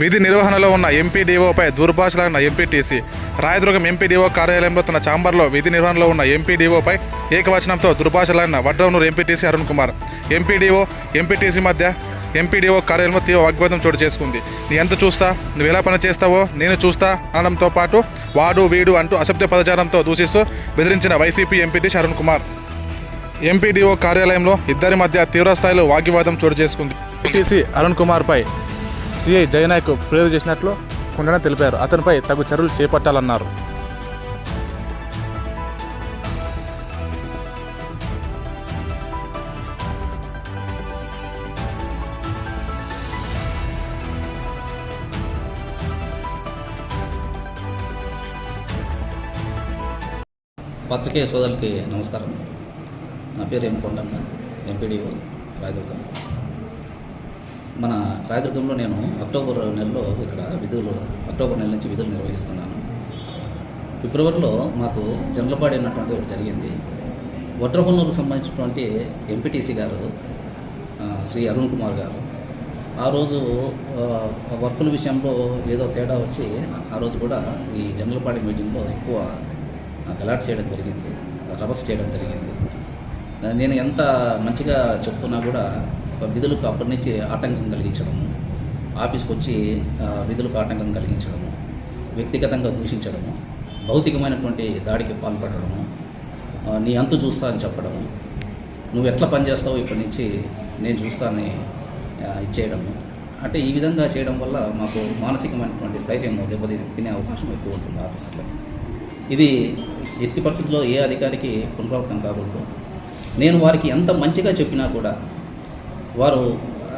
విధి నిర్వహణలో ఉన్న ఎంపీడీఓపై దుర్భాషలాడిన ఎంపీటీసీ రాయదుర్గం ఎంపీడీఓ కార్యాలయంలో తన ఛాంబర్లో విధి నిర్వహణలో ఉన్న ఎంపీడీఓపై ఏకవచనంతో దుర్భాషలాడిన Vadravanuru MPTC Arun Kumar. MPDO MPTC మధ్య ఎంపీడీఓ కార్యాలయంలో తీవ్ర వాగ్వాదం చోటు చేసుకుంది. నీ ఎంత చూస్తా? నువ్వు ఎలా పని చేస్తావో నేను చూస్తా అనడంతో పాటు వాడు వీడు అంటూ అసభ్య పదజాలంతో దూషిస్తూ బెదిరించిన వైసీపీ ఎంపీటీసీ అరుణ్ కుమార్. ఎంపీడీఓ కార్యాలయంలో ఇద్దరి మధ్య తీవ్రస్థాయిలో వాగ్వివాదం చోటు చేసుకుంది. ఎంపీటీసీ అరుణ్ కుమార్పై సిఐ జయనాయక్ ఫిర్యాదు చేసినట్లు కుండన తెలిపారు. అతనిపై తగు చర్యలు చేపట్టాలన్నారు. పత్రికేయ సోదరులకి నమస్కారం. నా పేరు ఎం కొండ ఎంపీడీఓ రాయదుర్గం. మన రాయదుర్గంలో నేను అక్టోబర్ నెలలో ఇక్కడ విధులు అక్టోబర్ నెల నుంచి విధులు నిర్వహిస్తున్నాను. ఫిబ్రవరిలో మాకు జనలపాడి అన్నటువంటి ఒకటి జరిగింది. వడ్రహొన్నూరుకు సంబంధించినటువంటి ఎంపీటీసీ గారు శ్రీ అరుణ్ కుమార్ గారు ఆ రోజు వర్కుల విషయంలో ఏదో తేడా వచ్చి ఆ రోజు కూడా ఈ జనలపాడి మీటింగ్లో ఎక్కువ గలాట్ చేయడం జరిగింది రభస్ చేయడం జరిగింది. నేను ఎంత మంచిగా చెప్తున్నా కూడా ఒక విధులకు అప్పటి నుంచి ఆటంకం కలిగించడము ఆఫీస్కి వచ్చి విధులకు ఆటంకం కలిగించడము వ్యక్తిగతంగా దూషించడము భౌతికమైనటువంటి దాడికి పాల్పడడము నీ అంతు చూస్తా అని చెప్పడము నువ్వు ఎట్లా పనిచేస్తావు ఇప్పటి నుంచి నేను చూస్తానని ఇచ్చేయడము. అంటే ఈ విధంగా చేయడం వల్ల మాకు మానసికమైనటువంటి స్థైర్యం దెబ్బతి తినే అవకాశం ఎక్కువ ఉంటుంది ఆఫీసర్లకి. ఇది ఎట్టి పరిస్థితుల్లో ఏ అధికారికి పునరావృతం కాకూడదు. నేను వారికి ఎంత మంచిగా చెప్పినా కూడా వారు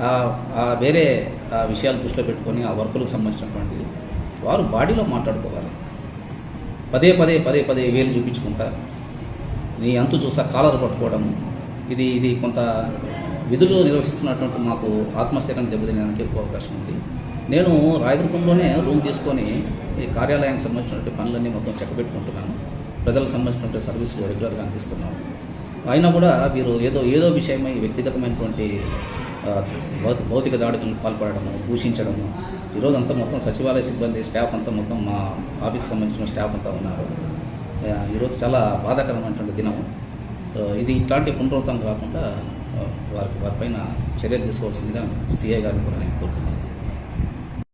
ఆ- వేరే ఆ విషయాలు దృష్టిలో పెట్టుకొని ఆ వర్కులకు సంబంధించినటువంటిది వారు బాడీలో మాట్లాడుకోవాలి. పదే పదే పదే పదే వేలు చూపించుకుంటా నీ అంతు చూసా కాలర్ పట్టుకోవడం ఇది ఇది కొంత విధులు నిర్వహిస్తున్నటువంటి మాకు ఆత్మస్థైర్యం దెబ్బతినడానికి ఎక్కువ అవకాశం ఉంది. నేను రాయదుర్గంలోనే రూమ్ తీసుకొని ఈ కార్యాలయానికి సంబంధించినటువంటి పనులన్నీ మొత్తం చెక్కబెట్టుకుంటున్నాను. ప్రజలకు సంబంధించినటువంటి సర్వీసులు రెగ్యులర్గా అందిస్తున్నాము అయినా కూడా వీరు ఏదో ఏదో విషయమై వ్యక్తిగతమైనటువంటి భౌతి భౌతిక దాడులకు పాల్పడము దూషించడము ఈరోజు అంతా మొత్తం సచివాలయ సిబ్బంది స్టాఫ్ అంతా మొత్తం మా ఆఫీస్ సంబంధించిన స్టాఫ్ అంతా ఉన్నారు. ఈరోజు చాలా బాధాకరమైనటువంటి దినం. ఇది ఇట్లాంటి పునరావృతం కాకుండా వారికి వారిపైన చర్యలు తీసుకోవాల్సిందిగా సిఐ గారిని కూడా నేను కోరుతున్నాను.